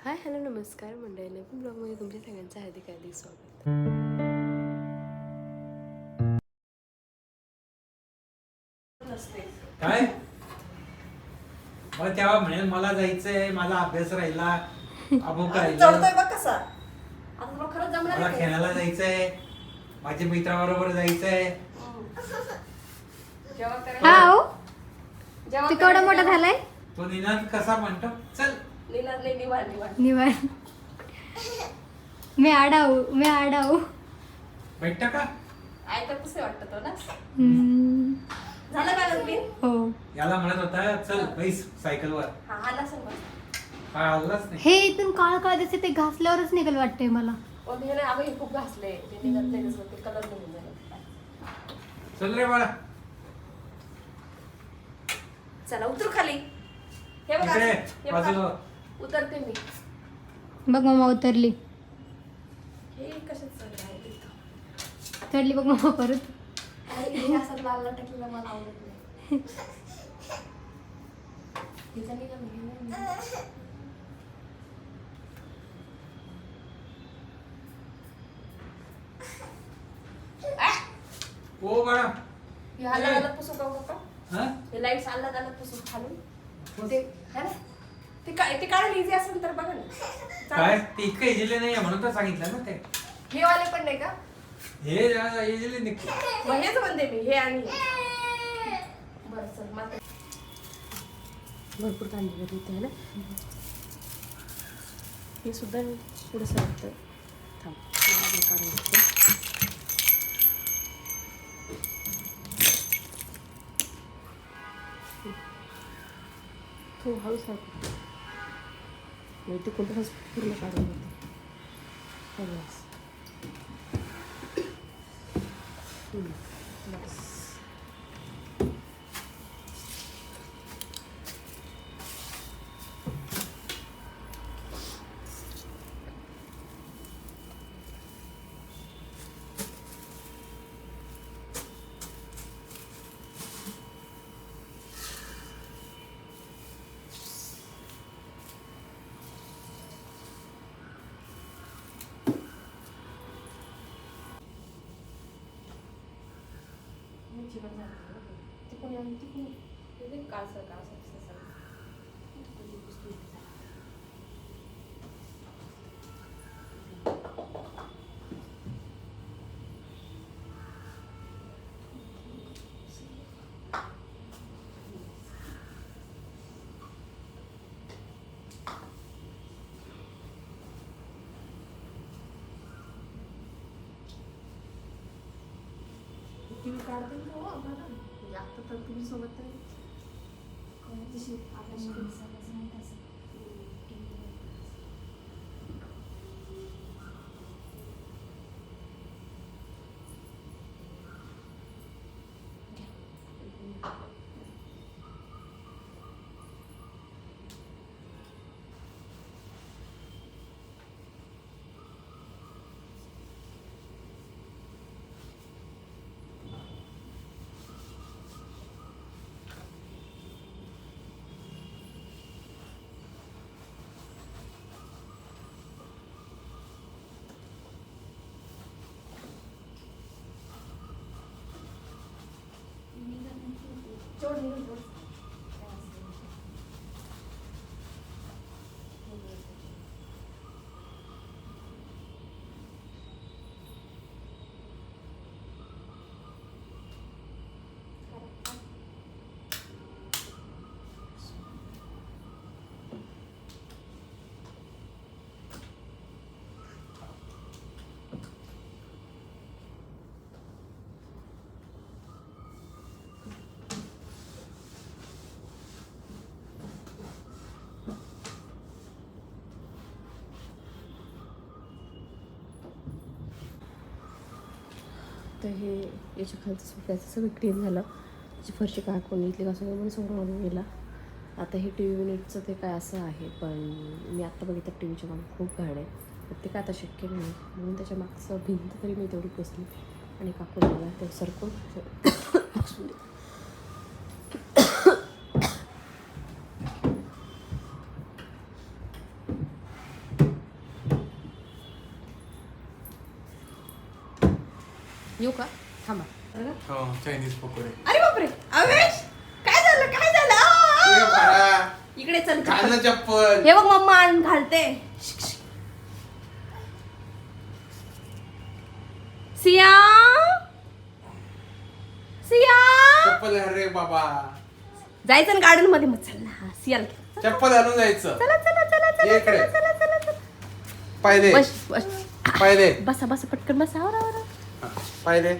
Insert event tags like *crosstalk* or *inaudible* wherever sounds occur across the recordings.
Hi hello नमस्कार मंडळी नवीन ब्लॉगमध्ये तुमच्या सगळ्यांचं हार्दिक हार्दिक स्वागत. काय? मग तेव्हा म्हणेल मला जायचंय माझा अभ्यास राहिला. अमुक राहिला. चढतोय बघ कसा. आता तुला खरंच जमणार मला आहे? खेळायला जायचंय. माझ्या मित्राबरोबर जायचंय. जेव्हा हा हो. जेव्हा तू केवढा करायचं मोठा झालाय? तो निनाद कसा म्हणतो? चल. नाही निवार निवार निवार मी आडाऊ मी आडाऊ. भेटत का? ऐकत कसे वाटत तो ना. हम्म. झालं का हो. याला म्हणत होता चल बैस सायकलवर. हा आला असेल बघ काय आलाच नाही. हे इथून काळ काळ दिसते ते घासल्यावरच निघाल वाटतंय मला. पण हे हे खूप घासले ते निघत नाही कसं ते कलर निघून झालं चल रे बाळा. चला उतरू खाली. हे बघा. इकडे, हे बाजूला. बघा उतरते मी. बघ मामा उतरली. हे कशाच आहे तिथं? चढली बघ मामा परत. अरे, हे असं लाल लटकलेलं मला आवडत नाही. हिचं हे नाही निघालं. ओ बाळा. हे हालत हालत पुसू का? पप्पा हा? हे लाईट्स आलात आलात पुसू खालून. ते है ना? ते काय ते काढायला इझी असेल तर बघा ना. काय. ते इतकं इजिले नाही म्हणून तर सांगितलं ना ते. हे वाले पण नाही का? हे इजिले निघते. मग हेच म्हणते मी हे आणि हे. बरं चल मग भरपूर कांदे इथे आहे ना? हे सुद्धा पुढे सरतं थांब हे काढून घेते हो हळू सारखं मी ते कोणतं पूर्ण काढून घेते 집에서 듣고 그냥 듣고 근데 가서 가서 있어서 듣고 싶을 수도 있고 व्ही काढते ना हो म्हणजे आता तर टी व्ही सोबत तरी. आपल्या जोड निघून чорний. तर हे याच्या खालचं सोफ्याचं सगळं क्लीन झालं. त्याची फरशी काय कोणी इथली का सगळं म्हणून समोर आणून गेला. आता हे टी व्ही युनिटचं ते काय असं आहे पण मी आत्ता बघितलं टी व्हीच्या मागे खूप घाण आहे. तर ते काय आता शक्य नाही. म्हणून त्याच्या मागचं भिंत तरी मी तेवढी पोचली आणि काकून मला ते सरकून *coughs* येऊ का? थांबा. हो चायनीज पकोडे. अरे बापरे! अवेश! काय झालं? काय झालं? आ, आ. इकडे चल ना चप्पल. हे बघ मम्मा आण घालते. सिया? सिया? चप्पल घाल रे बाबा. जायचं ना गार्डनमध्ये मग. चल ना सियाल चप्पल घालून जायचं. चला चला चला चला ये इकडे. चला चला चला चला. दे. बस बस. दे. बसा बसा पटकन बसा. आवरा आवरा. दे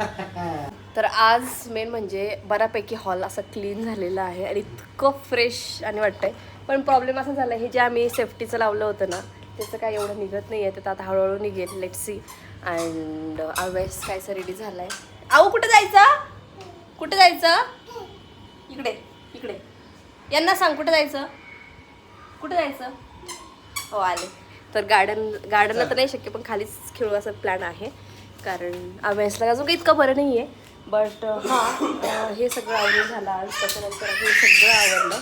*laughs* तर आज मेन म्हणजे बऱ्यापैकी हॉल असा क्लीन झालेला आहे आणि इतकं फ्रेश आणि वाटतंय. पण प्रॉब्लेम असा झाला हे जे आम्ही सेफ्टीचं लावलं होतं ना त्याचं काय एवढं निघत नाही आहे तर आता हळूहळू निघेल. लेट सी अँड आवेस कायचं रेडी झालं आहे आऊ कुठं जायचं? कुठं जायचं? इकडे इकडे. यांना सांग कुठं जायचं? कुठं जायचं? हो आले. तर गार्डन गार्डनला तर नाही शक्य पण खालीच खेळू असं प्लॅन आहे. कारण अभ्यासला अजून काही इतकं बरं नाही आहे बट हां हे सगळं आवडून झालं आज. त्याच्यानंतर हे सगळं आवडलं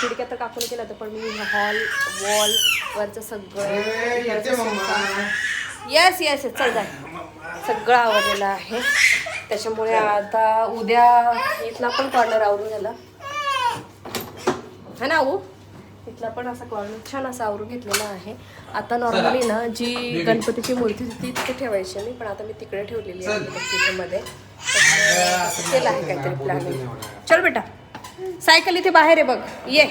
खिडक्या तर कापून केलं होतं पण मी हॉल वॉल वरचं. सगळं येस येस येस चल जाय सगळं आवडलेलं आहे. त्याच्यामुळे आता उद्या इथला पण कॉर्नर आवरून झाला है ना ऊ इथला पण असा कॉर्नर छान असा आवरून घेतलेला आहे. आता नॉर्मली ना जी गणपतीची मूर्ती होती ती तिथे ठेवायची नाही पण आता मी तिकडे ठेवलेली आहे तिथे केलं आहे काहीतरी प्लॅनिंग चल बेटा. सायकल इथे बाहेर आहे बघ. ये.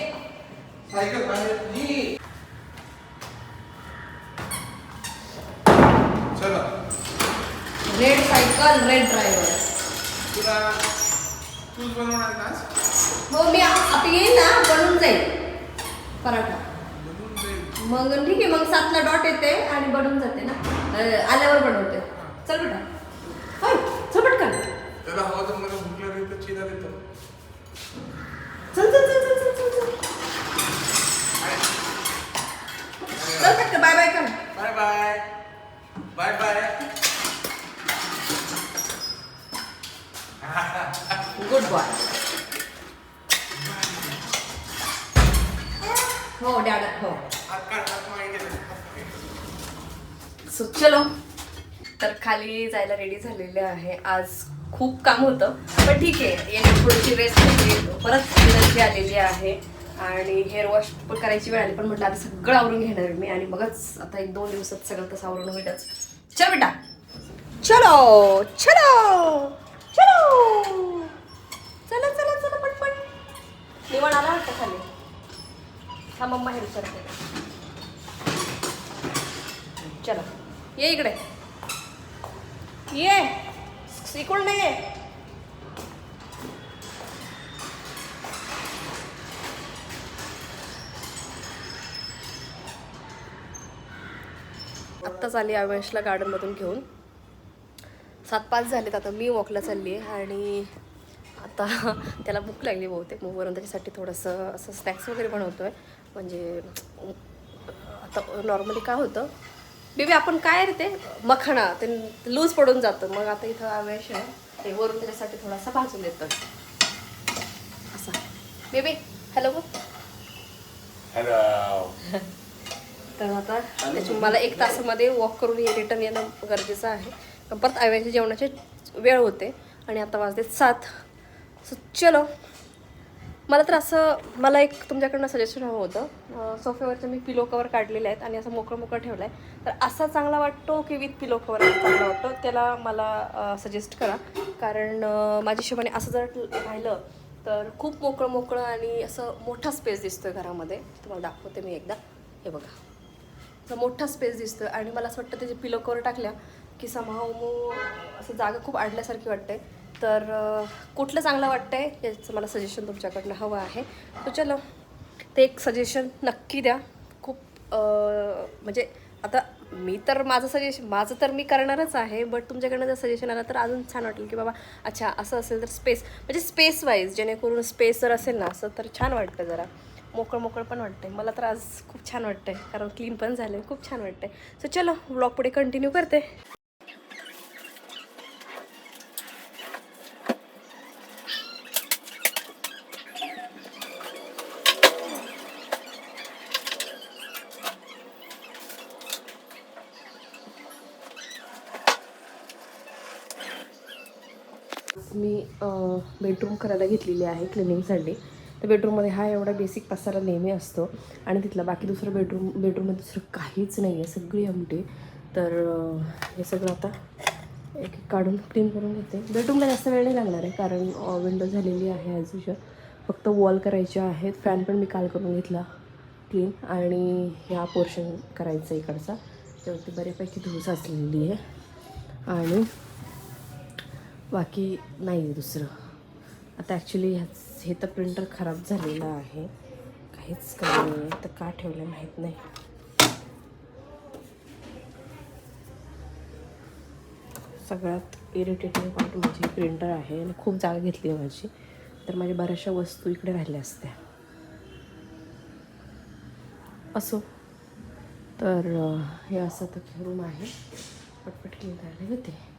Red cycle red driver? हो मी आता येईल ना. बनून जाईल पराठा. बनवून. मग ठीक आहे मग सातला डॉट येते आणि बनून जाते ना? आल्यावर बनवते. चल बेटा. होय चल पटकन. त्याला हवं तर मला भूक लागली तर चिरा देतो. चल चल चल चल चल चल. चल चल पटकन बाय बाय कर bye bye bye bye good boy हो डॅडा हो. सो चलो. तर खाली जायला रेडी झालेले आहे. आज खूप काम होतं पण ठीक आहे. याने थोडीशी रेस्ट घेतली परत एनर्जी आलेली आहे. आणि हेअर वॉश पण करायची वेळ आली पण म्हटलं आता सगळं आवरून घेणार मी. आणि बघच आता एक दोन दिवसात सगळं तसं आवरून होईलच. चल बेटा. चलो चलो चलो. चला चला चला पटपट. निवड आला वाटतं खाली? हा मम्मा हेल्प करते चला. ये इकडे. ये. इकडून नाही ये आत्ताच आली अवेशला गार्डनमधून घेऊन. सात पाच झालेत आता. मी वॉकला चालली आहे आणि आता *laughs* त्याला भूक लागली बहुतेक. मग वरून त्याच्यासाठी थोडंसं असं स्नॅक्स वगैरे बनवतो आहे म्हणजे आता नॉर्मली काय होतं बेबी आपण काय रे ते मखणा ते लूज पडून जातं. मग आता इथं आवेश आहे ते वरून त्याच्यासाठी थोडासा भाजून देतं असा. बेबी हॅलो हॅलो तर आता त्याची मला एक तासामध्ये वॉक करून रिटर्न येणं गरजेचं आहे. परत आव्याच्या जेवणाची वेळ होते. आणि आता वाजते सात. सो चलो. मला तर असं मला एक तुमच्याकडनं सजेशन हवं होतं. सोफेवरचं मी पिलो कवर काढलेले आहेत आणि असं मोकळं मोकळं ठेवलं आहे तर असा चांगला वाटतो की विथ पिलो कवर चांगला वाटतो? त्याला मला सजेस्ट करा. कारण माझ्या हिशोबाने असं जर राहिलं तर खूप मोकळं मोकळं आणि असं मोठा स्पेस दिसतोय घरामध्ये. तुम्हाला दाखवते मी एकदा. हे बघा. असं मोठा स्पेस दिसतोय आणि मला असं वाटतं त्याचे पिलो कवर टाकल्या की समाव असं जागा खूप अडल्यासारखी वाटते तर कुठलं चांगलं वाटतं आहे याचं मला सजेशन तुमच्याकडनं हवं आहे. तर चलो ते एक सजेशन नक्की द्या. खूप म्हणजे आता मी तर माझं सजेशन माझं तर मी करणारच आहे बट तुमच्याकडनं जर सजेशन आलं तर अजून छान वाटेल की बाबा अच्छा असं असेल तर स्पेस म्हणजे स्पेस वाईज जेणेकरून स्पेस जर असेल ना असं तर छान वाटतं जरा. मोकळं मोकळं पण वाटतंय. मला तर आज खूप छान वाटतंय कारण क्लीन पण झालं खूप छान वाटतंय. सो चलो ब्लॉग पुढे कंटिन्यू करते. मी बेडरूम करायला घेतलेली आहे क्लिनिंगसाठी तर बेडरूममध्ये हा एवढा बेसिक पसारा नेहमी असतो. आणि तिथला बाकी दुसरं बेडरूम बेडरूममध्ये दुसरं काहीच नाही आहे सगळी अमटी तर हे सगळं आता एक एक काढून क्लीन करून घेते. बेडरूमला जास्त वेळ नाही लागणार आहे कारण विंडो झालेली आहे ॲज युजल फक्त वॉल करायचे आहेत. फॅन पण मी काल करून घेतला क्लीन आणि ह्या पोर्शन करायचा इकडचा. त्यावरती बऱ्यापैकी धूळ साचलेली आहे. आणि बाकी नाही दुसरं. आता ॲक्च्युली ह्याच हे तर प्रिंटर खराब झालेलं आहे. काहीच काही नाही आहे. तर का ठेवलं माहीत नाही. सगळ्यात इरिटेटिंग पार्ट माझी प्रिंटर आहे आणि खूप जागा घेतली आहे माझी. तर माझ्या बऱ्याचशा वस्तू इकडे राहिल्या असत्या. असो. तर हे असं तर रूम आहे. पटपट क्लीन करायला घेते.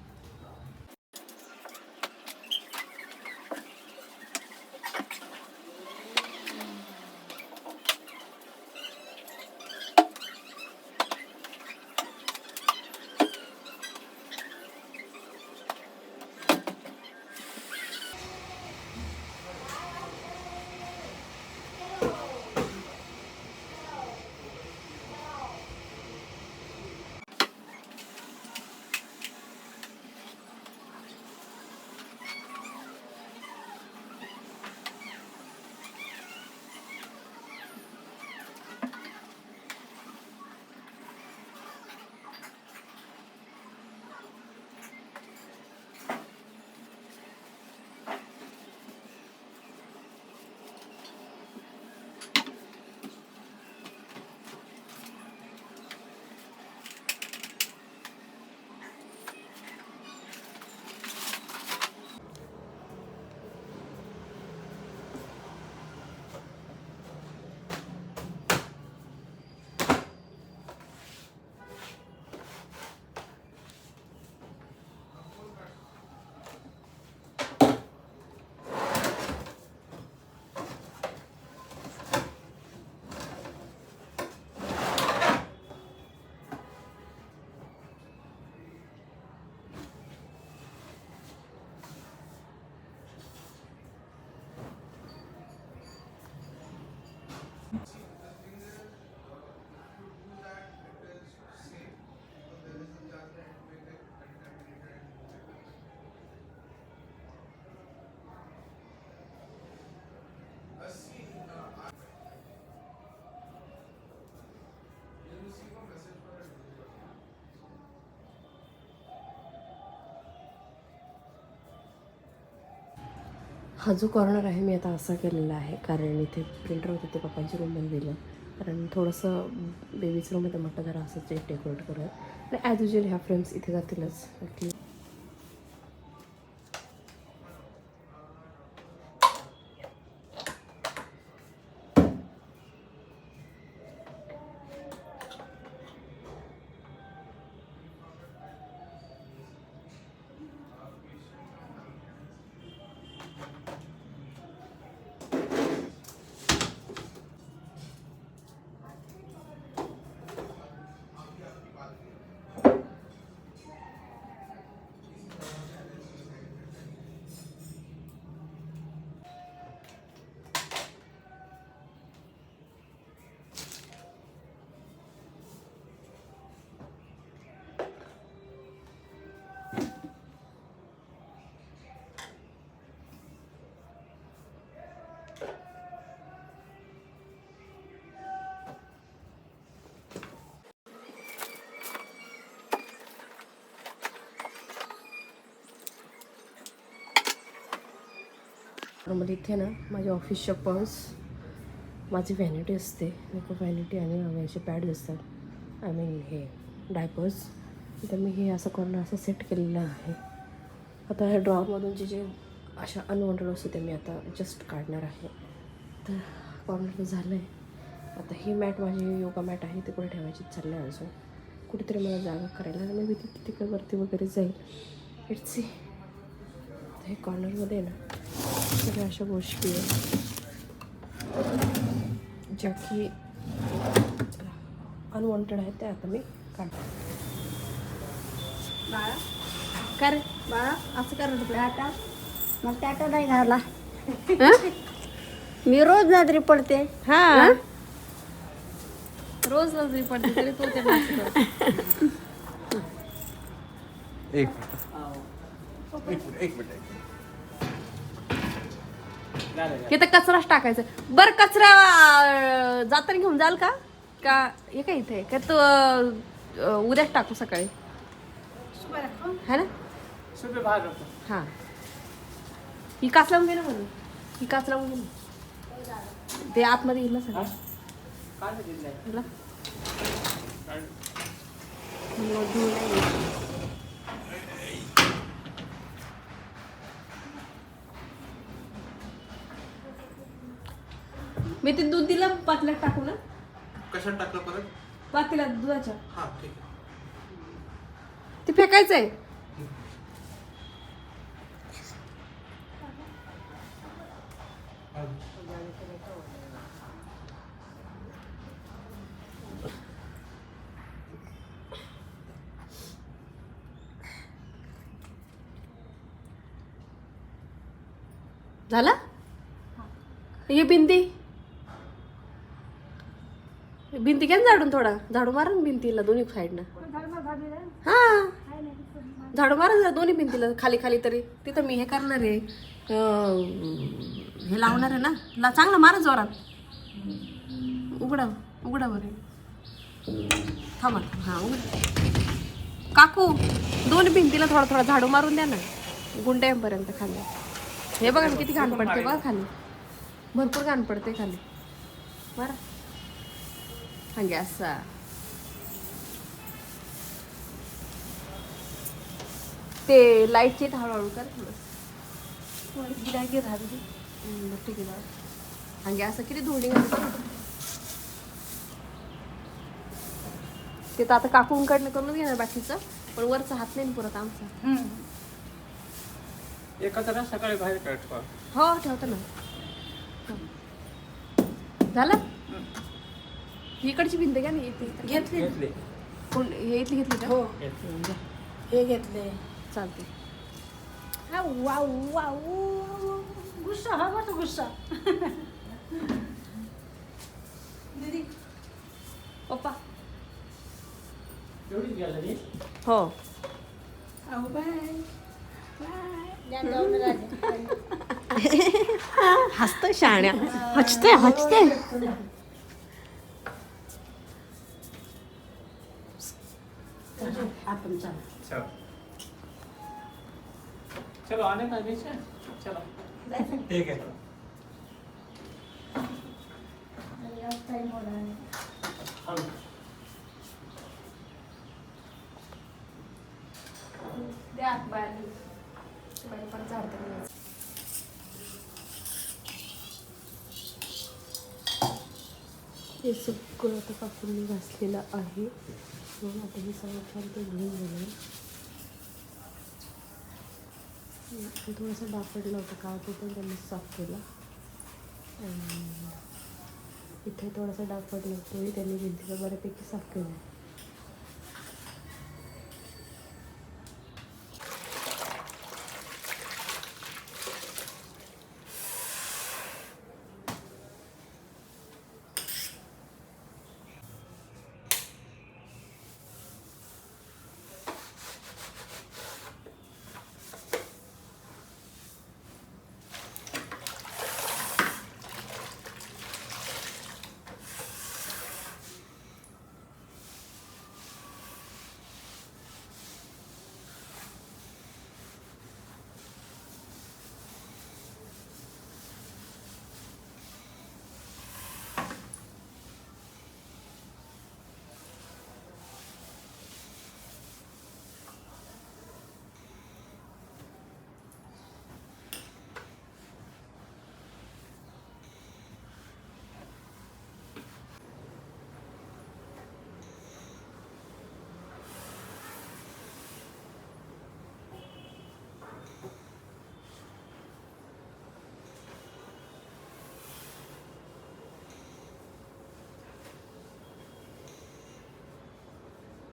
हा जो कॉर्नर आहे मी आता असा केलेला आहे. कारण इथे प्रिंटर होते ते पप्पांच्या रूममध्ये दिलं. कारण थोडंसं बेबीचं रूम आहे म्हटलं जरा असंच एक डेकोरेट करूया. आणि ॲज युजल ह्या फ्रेम्स इथे जातीलच. बाकी मध्ये इथे ना माझ्या ऑफिसच्या पर्स माझी व्हॅनिटी असते. मेकअप व्हॅनिटी आणि असे पॅड्स असतात आय मीन हे डायपर्स तर मी हे असं करून असं सेट केलेलं आहे. आता ह्या ड्रॉमधून जे जे अशा अनवॉन्टेड असते ते मी आता जस्ट काढणार आहे. तर कॉर्नर झालं आहे आता ही मॅट माझी योगा मॅट आहे ते कुठे ठेवायची चाललं आहे अजून. कुठेतरी मला जागा करायला मी ती तिकडे वरती वगैरे जाईल. इट्स सी हे कॉर्नरमध्ये ना सगळ्या अशा गोष्टी आहेत ज्या की अनवॉन्टेड आहेत त्या आता मी काढते बाळा का रे बाळा असं करत होतं आता मग त्याचा नाही झाला हं? मी रोज नजरी पडते हा रोज नजरी पडते तरी तो ते नाचतो. एक मिनिट मिनिट तिथं कचराच टाकायचा. बर कचरा अं, जाताना घेऊन जाल का? का हे काय इथे? का तो अं, उद्याच टाकू सकाळी? है ना? सुबह बाहर रखो हा. ही काच लावून घे ना म्हणून. ही काच लावून ना. ते आतमध्ये येईल ना सगळं. काय नाही. घ्यायचं. मी ते दूध दिलं पातल्यात टाकू ना कशात टाकलं परत? पातेल्यात दुधाच्या. हा ठीक आहे. ते फेकायचंय. झाला? हे भिंती भिंती घ्या ना झाडून थोडा. झाडू मारा ना भिंतीला दोन्ही साईडनं हा. झाडू मारा जरा दोन्ही भिंतीला खाली खाली तरी. तिथं मी हे करणार आहे. हे लावणार आहे ना. चांगलं मारा जोरात. उघडा उघडा बरं. थांबा हां उघडा. काकू दोन भिंतीला थोडा थोडा झाडू मारून द्या ना. गुंड्यांपर्यंत खाली. हे बघा ना किती घाण पडते बघा खाली. भरपूर घाण पडते खाली. मारा. हा असा ते लाईटची हळूहळू कर गिरायकी राहते ती हा गॅस किती धुळी ते तर आता काकूंकडनं करून घेणार बाकीचं पण वरचा हात नाही पुरत आमचा. एकत्र सकाळी बाहेर हो ठेवतो ना. हो. झालं? इकडची भिंत घ्या ना इथे. घेतली. घेतले. कोण हे इथली घेतली का? हो. घेतले हे घेतले. चालते गुस्सा हवा तो गुस्सा. पप्पा. एवढीच गॅलरी? हो. *laughs* हसतोय शाण्या. हसते हसते आपण चालू. चलो. चलो आने का नीचे चलो. ठीक है. हम द्या बाहेर बाहेर पण झाडते मी. हे सगळं आता कापून घासलेलं आहे. म्हणून आता हे सगळं छान ते घेऊन गेलं. थोडंसं डाग होतं का ते पण त्यांनी साफ केलं. आणि इथे थोडासा डाग पडला तोही त्यांनी भिंतीला बऱ्यापैकी साफ केला.